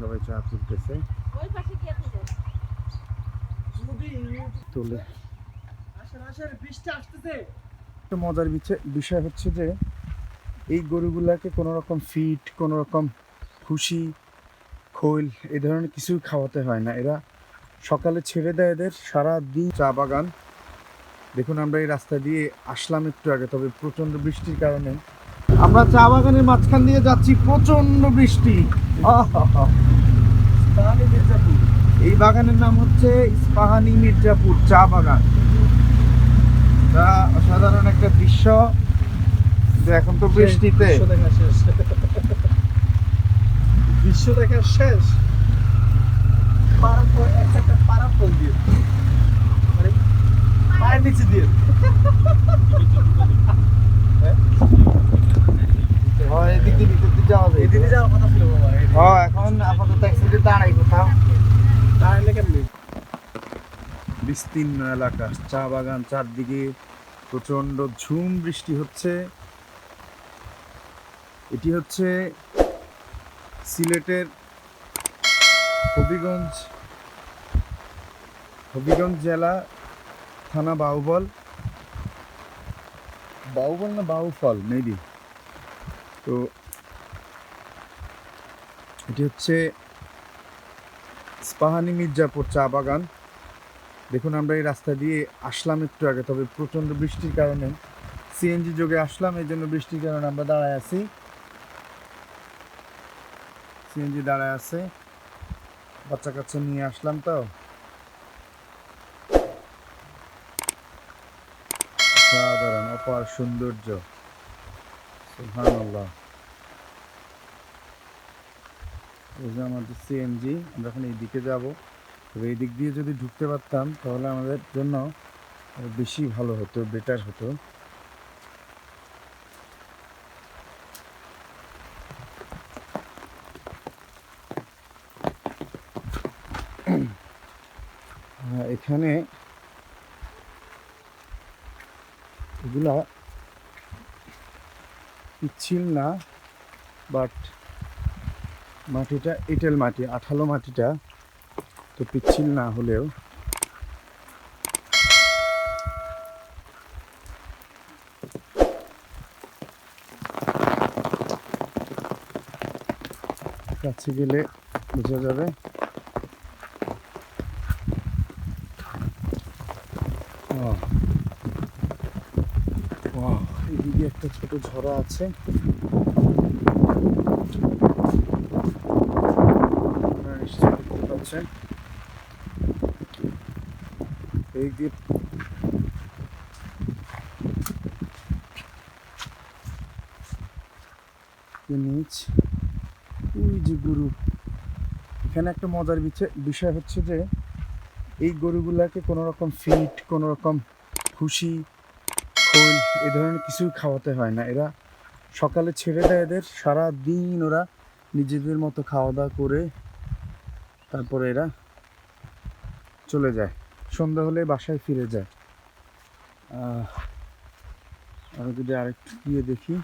সবাই চা তুলতেছে। তুলে। মজার বিষয় হচ্ছে যে এই গরুগুলাকে কোনো রকম ফিট কোনো রকম খুশি খৈল এই ধরনের কিছু খাওয়াতে হয় না। এরা সকালে ছেড়ে দেয় এদের সারা দিন চা বাগান। দেখুন আমরা এই রাস্তা দিয়ে আসলাম একটু আগে তবে প্রচণ্ড বৃষ্টির কারণে আমরা চা বাগানের মাঝখান দিয়ে যাচ্ছি প্রচণ্ড বৃষ্টি। এই বাগানের নাম হচ্ছে ইস্পাহানি মির্জাপুর চা বাগান। যা অসাধারণ একটা দৃশ্য। যে এখন তো বৃষ্টিতে। বিশ্ব দেখা শেষ। একটা দিয়ে মানে পায়ের নিচে দিয়ে এদিক দিয়ে ভিতর দিয়ে যাওয়া যায়। এদিকে যাওয়ার কথা ছিল বাবা হ্যাঁ এখন আপাতত দাঁড়াই কোথাও। কেমনি? বিস্তীর্ণ এলাকা চা বাগান চারদিকে প্রচণ্ড ঝুম বৃষ্টি হচ্ছে। এটি হচ্ছে সিলেটের হবিগঞ্জ হবিগঞ্জ জেলা থানা বাউবল বাউবল না বাউফল মেবি। তো এটি হচ্ছে স্পাহানি মির্জাপুর চা বাগান। দেখুন, আমরা এই রাস্তা দিয়ে আসলাম একটু আগে, তবে প্রচণ্ড বৃষ্টির কারণে। সিএনজি যোগে আসলাম, এই জন্য বৃষ্টির কারণে আমরা দাঁড়ায় আছি। সিএনজি দাঁড়ায় আছে। বাচ্চা কাচ্চা নিয়ে আসলাম তো। সাধারণ অপার সৌন্দর্য। সুবহানাল্লাহ। এই আমাদের সিএনজি আমরা এখন এই দিকে যাব। তবে এই দিক দিয়ে যদি ঢুকতে পারতাম, তাহলে আমাদের জন্য বেশি ভালো হতো বেটার হতো। এখানে এগুলা পিচ্ছিল না বাট মাটিটা এঁটেল মাটি, আঠালো মাটিটা তো পিচ্ছিল না হলেও কাছে গেলে বোঝা যাবে Wow. Wow, এদিকে একটা ছোট ঝরা আছে। এই যে গরু। এখানে একটা মজার বিষয় হচ্ছে যে, এই গরুগুলাকে কোনো রকম ফিট কোনো রকম খুশি খোল এই ধরনের কিছুই খাওয়াতে হয় না। এরা সকালে ছেড়ে দেয় এদের সারা দিন ওরা নিজেদের মতো খাওয়া দাওয়া করে তারপরে এরা চলে যায়। সন্ধ্যা হলে বাসায় ফিরে যায়। আমি যদি আরেকটু গিয়ে দেখি,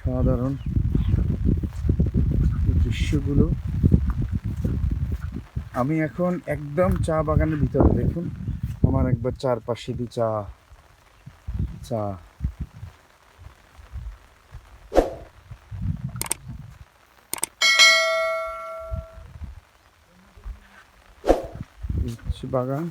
সাধারণ দৃশ্যগুলো, আমি এখন একদম চা বাগানের ভিতরে। দেখুন, আমার একবার চারপাশে চা এই বাগান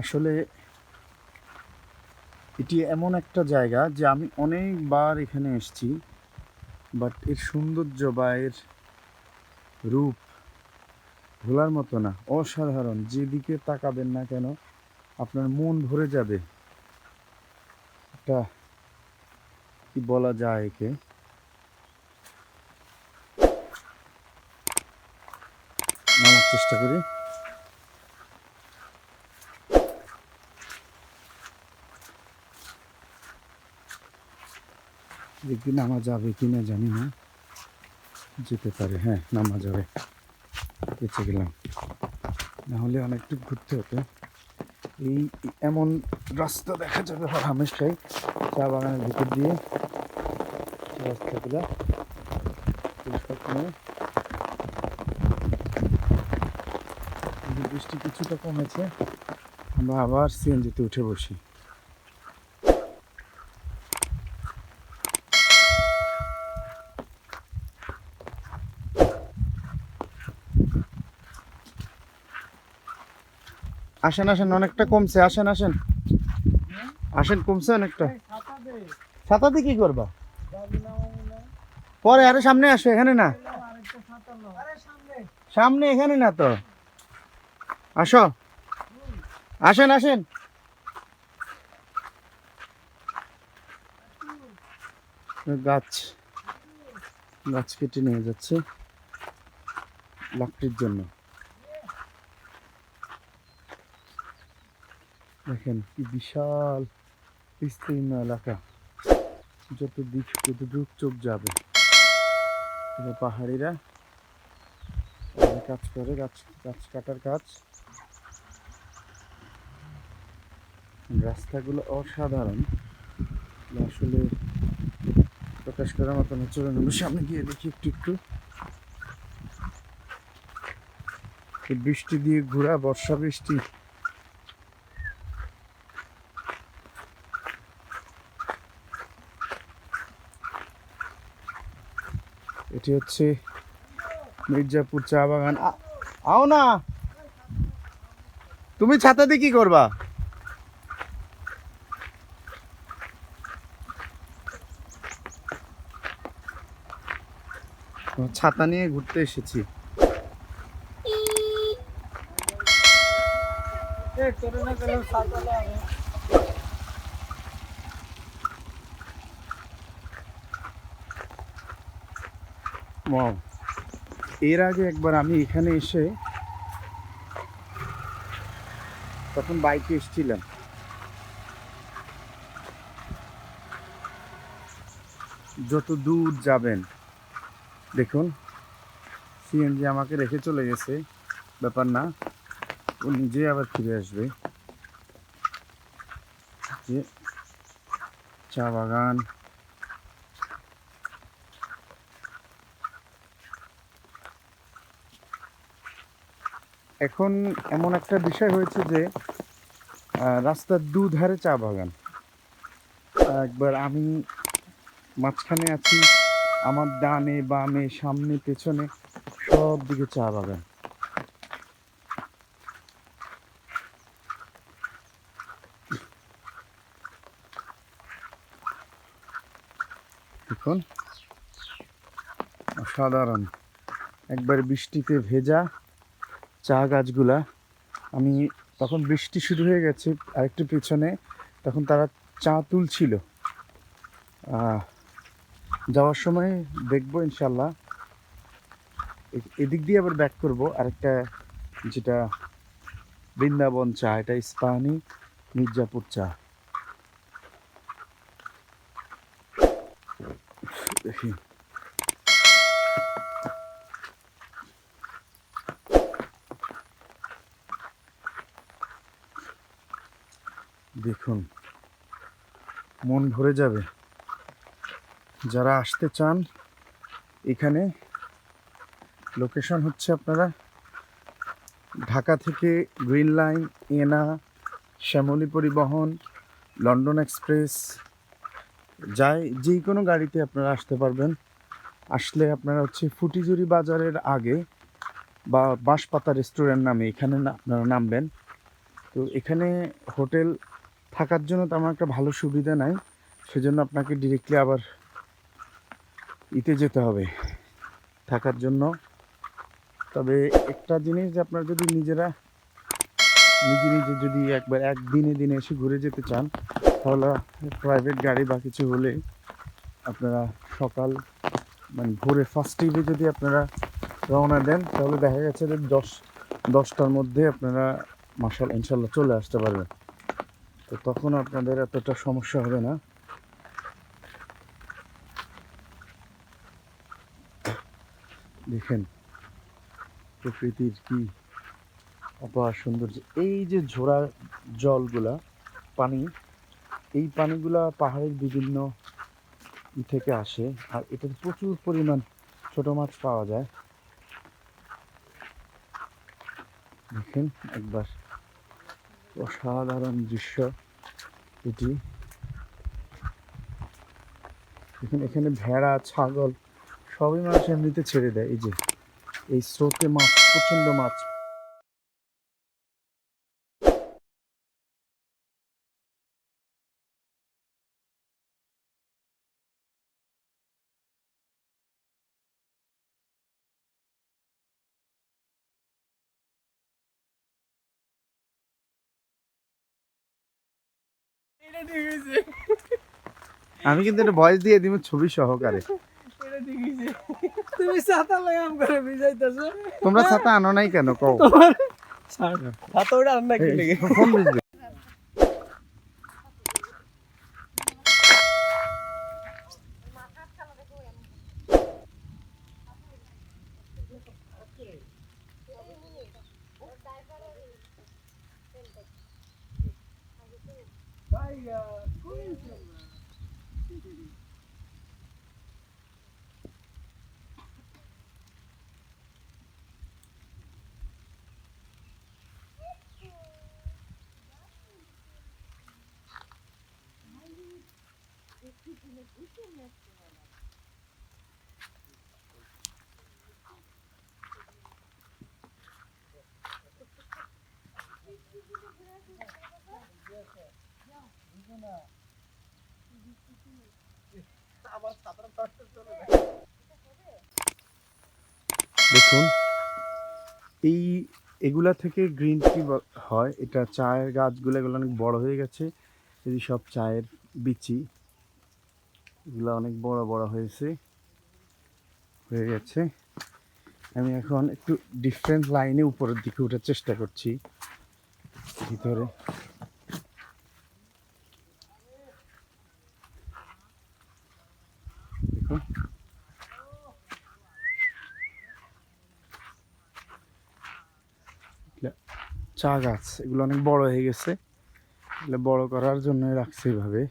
আসলে এটি এমন একটা জায়গা যে আমি অনেকবার এখানে এসেছি। বাট এর সৌন্দর্য বা এর রূপ ভোলার মতো না। অসাধারণ। যেদিকে তাকাবেন না কেন, আপনার মন ভরে যাবে। একটা কি বলা যায় একে? নামার চেষ্টা করি। দেখি নামা যাবে কি না জানি না। যেতে পারে হ্যাঁ নামা যাবে বেঁচে গেলাম। নাহলে অনেকটু ঘুরতে হতো। এই এমন রাস্তা দেখা যাবে হামেশাই। চা বাগানের ভিতর দিয়ে। রাস্তাগুলো বৃষ্টি কিছুটা কমেছে। আমরা আবার সিএনজিতে উঠে বসি। আসেন আসেন, অনেকটা কমছে। আসেন আসেন। আসেন, কমছে অনেকটা। ছাতাতে কি করবা? পরে আরে সামনে আসো, এখানে না। সামনে, এখানে না তো। আসো। আসেন আসেন। গাছ গাছ কেটে নিয়ে যাচ্ছে। লাকড়ির জন্য। দেখেন কি বিশাল বিস্তীর্ণ এলাকা। যত দিক যতদূর চোখ যাবে। পাহাড়িরা কাজ করে, গাছ গাছ কাটার কাজ। রাস্তাগুলো অসাধারণ। আসলে প্রকাশ করার মতো না। সামনে গিয়ে দেখি একটু। একটু বৃষ্টি দিয়ে ঘোরা, বর্ষা বৃষ্টি। এটি হচ্ছে মির্জাপুর চা বাগান। আও না। তুমি ছাতা দিয়ে কি করবা? ছাতা নিয়ে ঘুরতে এসেছি। Wow. এর আগে একবার আমি এখানে এসে তখন বাইকে এসেছিলাম যত দূর যাবেন, দেখুন সিএনজি আমাকে রেখে চলে গেছে, ব্যাপার না, ও নিজে আবার ফিরে আসবে যে চা বাগান এখন এমন একটা বিষয় হয়েছে যে রাস্তার দুধারে চা বাগান। একবার আমি মাঝখানে আছি, আমার ডানে, বামে, সামনে, পেছনে সব দিকে চা বাগান। দেখুন, অসাধারণ। একবার বৃষ্টিতে ভেজা চা গাছগুলা, আমি তখন বৃষ্টি শুরু হয়ে গেছে আরেকটু পিছনে, তখন তারা চা তুলছিল। যাওয়ার সময় দেখব ইনশাল্লাহ এদিক দিয়ে আবার ব্যাক করব, আরেকটা যেটা বৃন্দাবন চা, এটা ইস্পাহানি মির্জাপুর চা। দেখি। দেখুন, মন ভরে যাবে। যারা আসতে চান, এখানে লোকেশন হচ্ছে আপনারা ঢাকা থেকে গ্রিন লাইন, এনা, শ্যামলী পরিবহন, লন্ডন এক্সপ্রেস যায় যে কোনো গাড়িতে আপনারা আসতে পারবেন। আসলে আপনারা হচ্ছে ফুটিজুরি বাজারের আগে বা বাঁশপাতা রেস্টুরেন্ট নামে এখানে আপনারা নামবেন। তো এখানে হোটেল থাকার জন্য তেমন একটা ভালো সুবিধা নাই। সেজন্য আপনাকে ডিরেক্টলি আবার ইতে যেতে হবে থাকার জন্য। তবে একটা জিনিস যে আপনারা যদি নিজেরা নিজে নিজে যদি একবার একদিনে দিনে এসে ঘুরে যেতে চান, তাহলে প্রাইভেট গাড়ি বা কিছু হলে আপনারা সকাল মানে ভোরে ফার্স্ট টিভে যদি আপনারা রওনা দেন, তাহলে দেখা গেছে যে দশ, দশটার মধ্যে আপনারা মাসাল ইনশাল্লাহ চলে আসতে পারবেন। তো তখন আপনাদের এতটা সমস্যা হবে না। দেখেন, প্রকৃতির কি অপার সৌন্দর্য। এই যে ঝোড়া জলগুলা, পানি, এই পানিগুলা পাহাড়ের বিভিন্ন থেকে আসে, আর এটাতে প্রচুর পরিমাণ ছোট মাছ পাওয়া যায়। দেখেন, একবার অসাধারণ দৃশ্য এটি। এখানে এখানে ভেড়া, ছাগল, সবই মানুষ এমনিতে ছেড়ে দেয়। এই যে, এই স্রোতে মাছ, প্রচণ্ড মাছ। আমি কিন্তু এটা ভয়েস দিয়ে দিব ছবি সহকারে। তুমি ছাতা লাগাম করে ভিজাইতেছো। তোমরা ছাতা আনো নাই কেন? কও। ছাতা ওটা আনো কি লেগে ফোন এই এগুলা থেকে গ্রিন টি হয়। এটা চায়ের গাছগুলো এগুলো অনেক বড় হয়ে গেছে। এই সব চায়ের বিচি। এগুলো অনেক বড় বড় হয়েছে, হয়ে গেছে। আমি এখন একটু ডিফারেন্ট লাইনে উপরের দিকে ওঠার চেষ্টা করছি, ভিতরে। চা গাছ, এগুলো অনেক বড় হয়ে গেছে। এগুলো বড় করার জন্য রাখছে এভাবে এই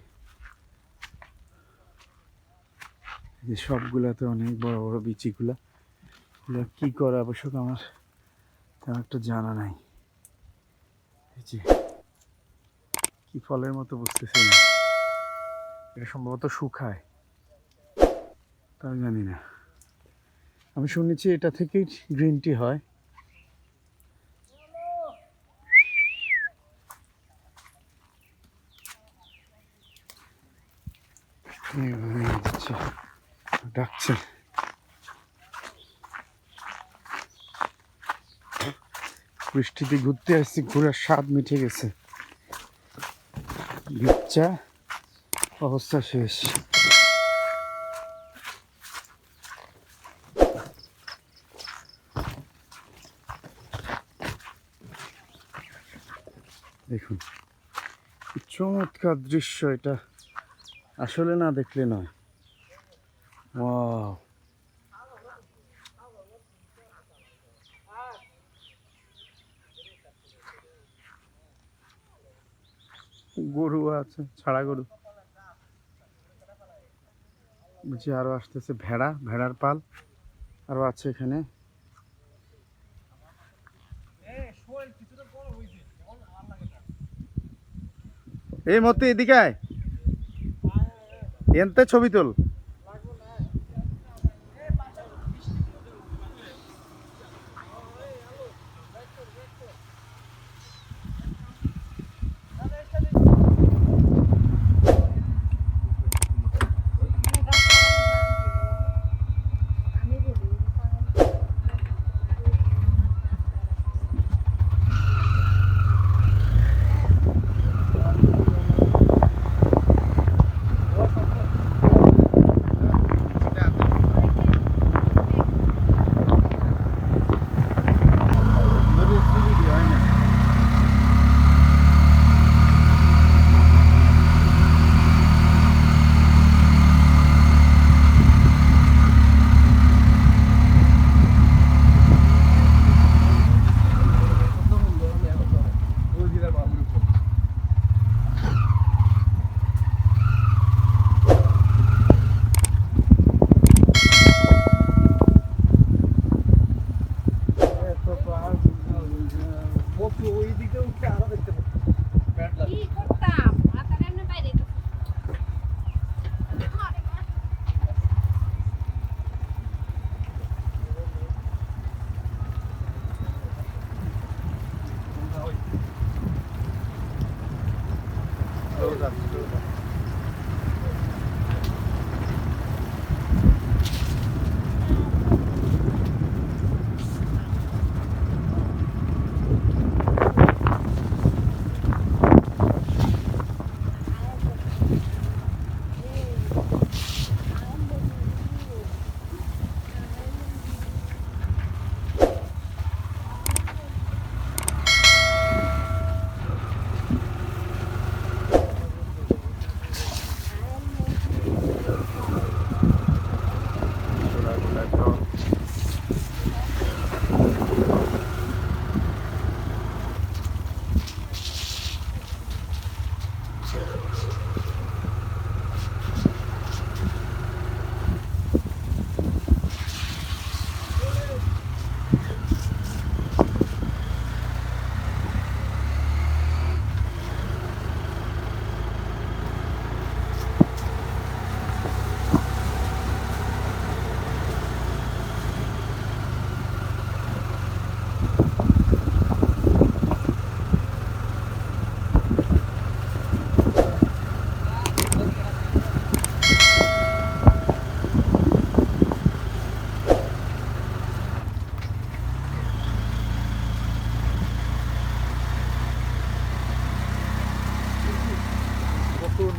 যে সবগুলাতে অনেক বড় বড় বিচিগুলা। এগুলো কি করে আবশ্যক আমার? তেমন একটা জানা নাই। যে, কি ফলের মতো বুঝতেছি না। এটা সম্ভবত শুকায়। তাও জানি না। আমি শুনেছি এটা থেকেই গ্রিন টি হয়। নিয়ে যাচ্ছে ডাকছে বৃষ্টিতে ঘুরতে আসছি ঘোরার স্বাদ মিঠে গেছে। বিচ্চা অবস্থা শেষ। দেখুন চমৎকার দৃশ্য এটা। আসলে না দেখলে নয়। ওয়াও গরু আছে, ছাড়া গরু। বুঝছি আরও আসতেছে ভেড়া, ভেড়ার পাল আরও আছে এখানে। এই মতে, এদিকে এনতে ছবি তোল।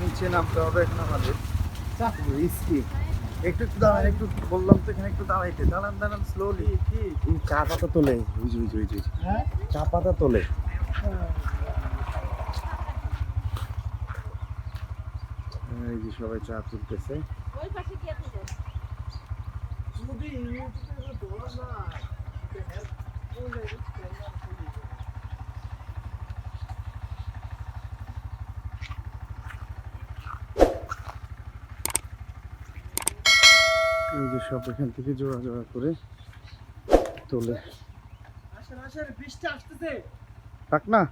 নিচে নামতে হবে এখন আমাদের রিস্কি একটু একটু দাঁড়ান একটু বললাম তো এখানে একটু দাঁড়াইতে। দাঁড়ান দাঁড়ান স্লোলি কি চা পাতা তোলে। বুঝি বুঝি বুঝি। হ্যাঁ? চা পাতা তোলে। এই যে সবাই চা তুলতেছে। ওই পাশে গিয়ে তুই যাস। যদি ইউটিউবে দোলা না এই যে সব এখান থেকে জোড়া জোড়া করে তোলে। আসেন আসেন বৃষ্টি আসতেছে। থাক না।